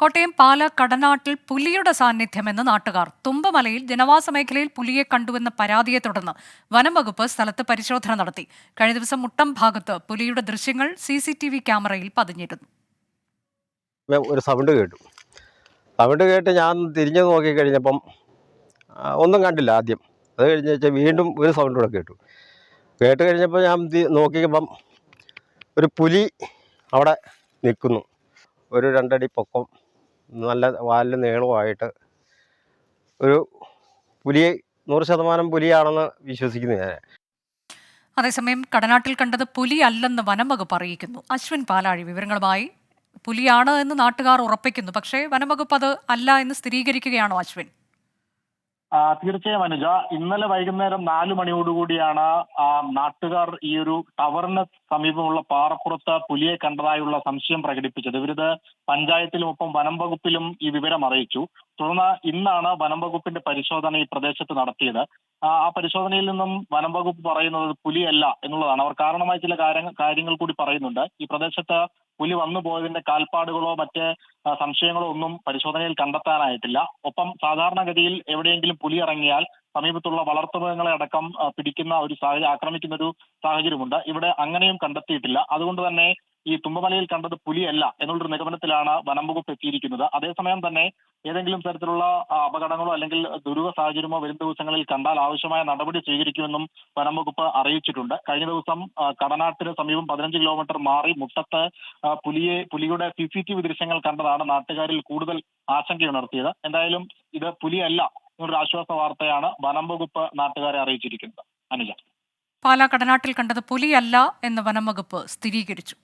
കോട്ടയം പാല കടനാട്ടിൽ പുലിയുടെ സാന്നിധ്യമെന്ന് നാട്ടുകാർ. തുമ്പമലയിൽ ജനവാസ മേഖലയിൽ പുലിയെ കണ്ടുവെന്ന പരാതിയെ തുടർന്ന് വനംവകുപ്പ് സ്ഥലത്ത് പരിശോധന നടത്തി. കഴിഞ്ഞ ദിവസം മുട്ടം ഭാഗത്ത് പുലിയുടെ ദൃശ്യങ്ങൾ സി സി ടി വി ക്യാമറയിൽ പതിഞ്ഞിരുന്നു. ഒരു സൗണ്ട് കേട്ടു. സൗണ്ട് കേട്ട് ഞാൻ തിരിഞ്ഞു നോക്കി കഴിഞ്ഞപ്പം ഒന്നും കണ്ടില്ല ആദ്യം. അത് കഴിഞ്ഞ് വെച്ചാൽ വീണ്ടും ഒരു സൗണ്ട് കൂടെ കേട്ടു. കേട്ട് കഴിഞ്ഞപ്പോൾ ഞാൻ നോക്കിയപ്പം ഒരു പുലി അവിടെ നിൽക്കുന്നു. ഒരു രണ്ടടി പൊക്കം നല്ല വാലിന് നീളമായിട്ട് ഒരു പുലി നൂറ് ശതമാനം പുലിയാണെന്ന് വിശ്വസിക്കുന്നു ഞാൻ. അതേസമയം കടനാട്ടിൽ കണ്ടത് പുലി അല്ലെന്ന് വനംവകുപ്പ് അറിയിക്കുന്നു. അശ്വിൻ പാലാഴി വിവരങ്ങളുമായി പുലിയാണ് എന്ന് നാട്ടുകാർ ഉറപ്പിക്കുന്നു. പക്ഷേ വനംവകുപ്പ് അത് അല്ല എന്ന് സ്ഥിരീകരിക്കുകയാണോ അശ്വിൻ? തീർച്ചയായും അനുജ. ഇന്നലെ വൈകുന്നേരം നാലു മണിയോടുകൂടിയാണ് നാട്ടുകാർ ഈ ഒരു ടവറിന് സമീപമുള്ള പാറപ്പുറത്ത് പുലിയെ കണ്ടതായുള്ള സംശയം പ്രകടിപ്പിച്ചത്. ഇവരിത് പഞ്ചായത്തിലും ഒപ്പം വനം വകുപ്പിലും ഈ വിവരം അറിയിച്ചു. തുടർന്ന് ഇന്നാണ് വനം വകുപ്പിന്റെ പരിശോധന ഈ പ്രദേശത്ത് നടത്തിയത്. ആ പരിശോധനയിൽ നിന്നും വനം വകുപ്പ് പറയുന്നത് പുലിയല്ല എന്നുള്ളതാണ്. അവർ കാരണമായ ചില കാര്യങ്ങൾ കൂടി പറയുന്നുണ്ട്. ഈ പ്രദേശത്ത് പുലി വന്നു പോയതിന്റെ കാൽപ്പാടുകളോ മറ്റ് സംശയങ്ങളോ ഒന്നും പരിശോധനയിൽ കണ്ടെത്താനായിട്ടില്ല. ഒപ്പം സാധാരണഗതിയിൽ എവിടെയെങ്കിലും പുലി ഇറങ്ങിയാൽ സമീപത്തുള്ള വളർത്തുമൃഗങ്ങളെ അടക്കം പിടിക്കുന്ന ഒരു സാഹചര്യം ആക്രമിക്കുന്ന ഒരു സാഹചര്യമുണ്ട്. ഇവിടെ അങ്ങനെയും കണ്ടെത്തിയിട്ടില്ല. അതുകൊണ്ട് തന്നെ ഈ തുമ്പമലയിൽ കണ്ടത് പുലിയല്ല എന്നുള്ളൊരു നിഗമനത്തിലാണ് വനം വകുപ്പ് എത്തിയിരിക്കുന്നത്. അതേസമയം തന്നെ ഏതെങ്കിലും തരത്തിലുള്ള അപകടങ്ങളോ അല്ലെങ്കിൽ ദുരൂഹ സാഹചര്യമോ വരും ദിവസങ്ങളിൽ കണ്ടാൽ ആവശ്യമായ നടപടി സ്വീകരിക്കുമെന്നും വനം വകുപ്പ് അറിയിച്ചിട്ടുണ്ട്. കഴിഞ്ഞ ദിവസം കടനാട്ടിന് സമീപം പതിനഞ്ച് കിലോമീറ്റർ മാറി മുട്ടത്ത് പുലിയെ പുലിയുടെ സി സി ടി വി ദൃശ്യങ്ങൾ കണ്ടതാണ് നാട്ടുകാരിൽ കൂടുതൽ ആശങ്കയുണർത്തിയത് എന്തായാലും ഇത് പുലിയല്ല എന്നൊരു ആശ്വാസ വാർത്തയാണ് വനം വകുപ്പ് നാട്ടുകാരെ അറിയിച്ചിരിക്കുന്നത്. അനുജ. പാലാ കടനാട്ടിൽ കണ്ടത് പുലിയല്ല എന്ന് വനംവകുപ്പ് സ്ഥിരീകരിച്ചു.